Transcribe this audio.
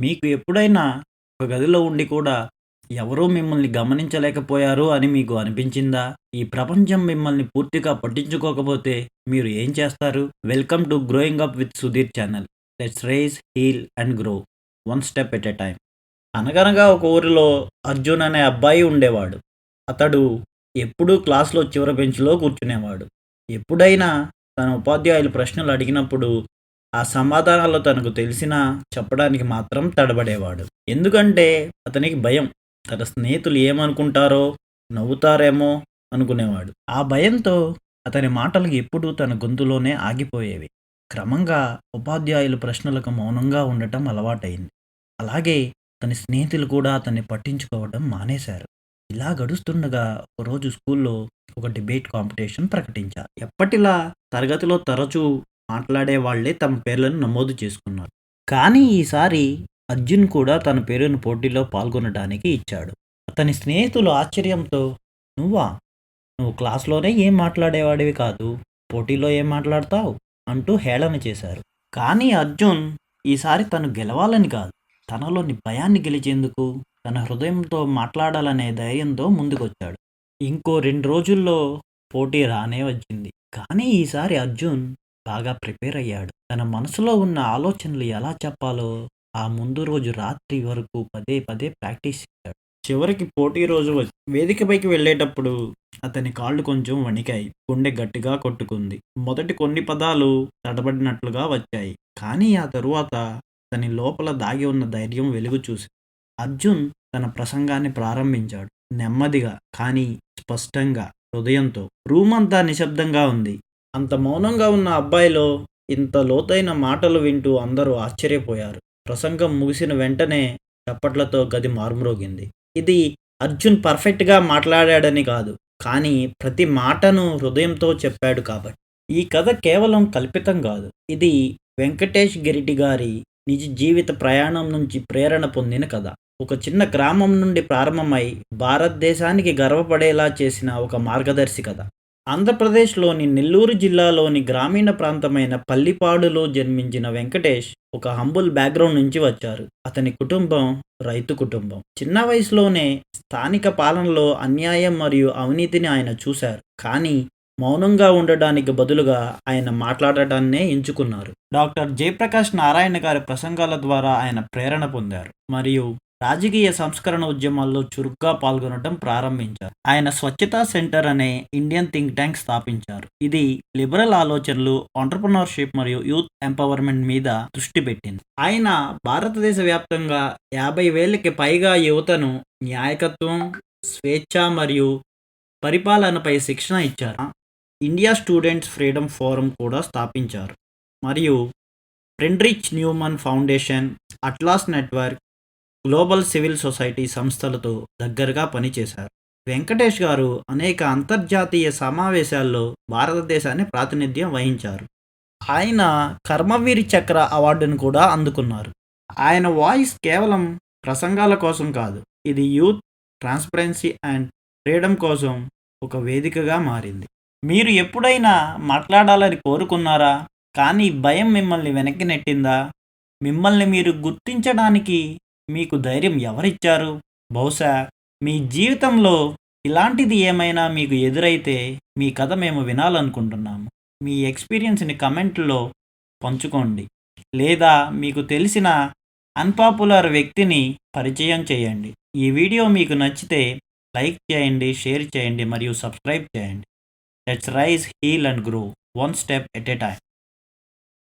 మీకు ఎప్పుడైనా ఒక గదిలో ఉండి కూడా ఎవరూ మిమ్మల్ని గమనించలేకపోయారు అని మీకు అనిపించిందా? ఈ ప్రపంచం మిమ్మల్ని పూర్తిగా పట్టించుకోకపోతే మీరు ఏం చేస్తారు? Welcome to growing up with Sudheer channel. Let's raise heal and grow one step at a time. అనగనగా ఒక ఊరిలో అర్జున్ అనే అబ్బాయి ఉండేవాడు. అతడు ఎప్పుడూ క్లాస్‌లో చివరి బెంచ్‌లో కూర్చునేవాడు. ఎప్పుడైనా తన ఉపాధ్యాయులు ప్రశ్నలు అడిగినప్పుడు ఆ సమాధానాలు తనకు తెలిసినా చెప్పడానికి మాత్రం తడబడేవాడు. ఎందుకంటే అతనికి భయం. తన స్నేహితులు ఏమనుకుంటారో, నవ్వుతారేమో అనుకునేవాడు. ఆ భయంతో అతని మాటలు ఎప్పుడూ తన గొంతులోనే ఆగిపోయేవి. క్రమంగా ఉపాధ్యాయులు ప్రశ్నలకు మౌనంగా ఉండటం అలవాటైంది. అలాగే తన స్నేహితులు కూడా అతన్ని పట్టించుకోవడం మానేశారు. ఇలా గడుస్తుండగా ఒకరోజు స్కూల్లో ఒక డిబేట్ కాంపిటీషన్ ప్రకటించారు. ఎప్పటిలా తరగతిలో తరచూ మాట్లాడే వాళ్ళే తమ పేర్లను నమోదు చేసుకున్నారు. కానీ ఈసారి అర్జున్ కూడా తన పేరును పోటీలో పాల్గొనడానికి ఇచ్చాడు. అతని స్నేహితులు ఆశ్చర్యంతో నువ్వా? నువ్వు క్లాస్‌లోనే ఏం మాట్లాడేవాడివి కాదు. పోటీలో ఏం మాట్లాడతావ్? అంటూ హేళన చేశారు. కానీ అర్జున్ ఈసారి తను గెలవాలని కాదు. తనలోని భయాన్ని గెలిచేందుకు, తన హృదయంతో మాట్లాడాలనే ధైర్యంతో ముందుకొచ్చాడు. ఇంకో రెండు రోజుల్లో పోటీ రానే వచ్చింది. కానీ ఈసారి అర్జున్ బాగా ప్రిపేర్ అయ్యాడు. తన మనసులో ఉన్న ఆలోచనలు ఎలా చెప్పాలో ఆ ముందు రోజు రాత్రి వరకు పదే పదే ప్రాక్టీస్ చేశాడు. చివరికి పోటీ రోజు వచ్చి వేదికపైకి వెళ్ళేటప్పుడు అతని కాళ్ళు కొంచెం వణికాయి. గుండె గట్టిగా కొట్టుకుంది. మొదటి కొన్ని పదాలు తడబడినట్లుగా వచ్చాయి. కానీ ఆ తరువాత అతని లోపల దాగి ఉన్న ధైర్యం వెలుగు చూసి అర్జున్ తన ప్రసంగాన్ని ప్రారంభించాడు. నెమ్మదిగా కానీ స్పష్టంగా, హృదయంతో. రూమ్ అంతా నిశ్శబ్దంగా ఉంది. అంత మౌనంగా ఉన్న అబ్బాయిలో ఇంత లోతైన మాటలు వింటూ అందరూ ఆశ్చర్యపోయారు. ప్రసంగం ముగిసిన వెంటనే చప్పట్లతో గది మార్మ్రోగింది ఇది అర్జున్ పర్ఫెక్ట్‌గా మాట్లాడాడని కాదు. కానీ ప్రతి మాటను హృదయంతో చెప్పాడు కాబట్టి. ఈ కథ కేవలం కల్పితం కాదు. ఇది వెంకటేష్ గిరిటి గారి నిజ జీవిత ప్రయాణం నుంచి ప్రేరణ పొందిన కథ. ఒక చిన్న గ్రామం నుండి ప్రారంభమై భారతదేశానికి గర్వపడేలా చేసిన ఒక మార్గదర్శి కథ. ఆంధ్రప్రదేశ్‌లోని నెల్లూరు జిల్లాలోని గ్రామీణ ప్రాంతమైన పల్లిపాడులో జన్మించిన వెంకటేష్ ఒక హంబుల్ బ్యాక్‌గ్రౌండ్ నుంచి వచ్చారు. అతని కుటుంబం రైతు కుటుంబం. చిన్న వయసులోనే స్థానిక పాలనలో అన్యాయం మరియు అవినీతిని ఆయన చూశారు. కానీ మౌనంగా ఉండడానికి బదులుగా ఆయన మాట్లాడటాన్నే ఎంచుకున్నారు. డాక్టర్ జయప్రకాష్ నారాయణ గారి ప్రసంగాల ద్వారా ఆయన ప్రేరణ పొందారు. మరియు రాజకీయ సంస్కరణ ఉద్యమాల్లో చురుగ్గా పాల్గొనడం ప్రారంభించారు. ఆయన స్వచ్ఛతా సెంటర్ అనే ఇండియన్ థింక్ ట్యాంక్ స్థాపించారు. ఇది లిబరల్ ఆలోచనలు, ఆంటర్ప్రినర్షిప్ మరియు యూత్ ఎంపవర్మెంట్ మీద దృష్టి పెట్టింది. ఆయన భారతదేశ వ్యాప్తంగా యాభై వేలకి పైగా యువతను న్యాయకత్వం స్వేచ్ఛ మరియు పరిపాలనపై శిక్షణ ఇచ్చారు. ఇండియా స్టూడెంట్స్ ఫ్రీడమ్ ఫోరం కూడా స్థాపించారు. మరియు Friedrich Naumann Foundation, Atlas Network, global civil society సంస్థలతో దగ్గరగా పనిచేశారు. వెంకటేష్ గారు అనేక అంతర్జాతీయ సమావేశాల్లో భారతదేశాన్ని ప్రాతినిధ్యం వహించారు. ఆయన కర్మవీరి చక్ర అవార్డును కూడా అందుకున్నారు. ఆయన వాయిస్ కేవలం ప్రసంగాల కోసం కాదు. ఇది యూత్, ట్రాన్స్పరెన్సీ అండ్ ఫ్రీడమ్ కోసం ఒక వేదికగా మారింది. మీరు ఎప్పుడైనా మాట్లాడాలని కోరుకున్నారా? కానీ భయం మిమ్మల్ని వెనక్కి నెట్టిందా? మిమ్మల్ని మీరు గుర్తించడానికి మీకు ధైర్యం ఎవరిచ్చారు? బహుశా మీ జీవితంలో ఇలాంటిది ఏమైనా మీకు ఎదురైతే మీ కథ మేము వినాలనుకుంటున్నాము. మీ ఎక్స్‌పీరియన్స్‌ని కమెంట్లో పంచుకోండి. లేదా మీకు తెలిసిన అన్‌పాపులర్ వ్యక్తిని పరిచయం చేయండి. ఈ వీడియో మీకు నచ్చితే లైక్ చేయండి, షేర్ చేయండి మరియు సబ్స్క్రైబ్ చేయండి. Let's rise, heal and grow one step at a time.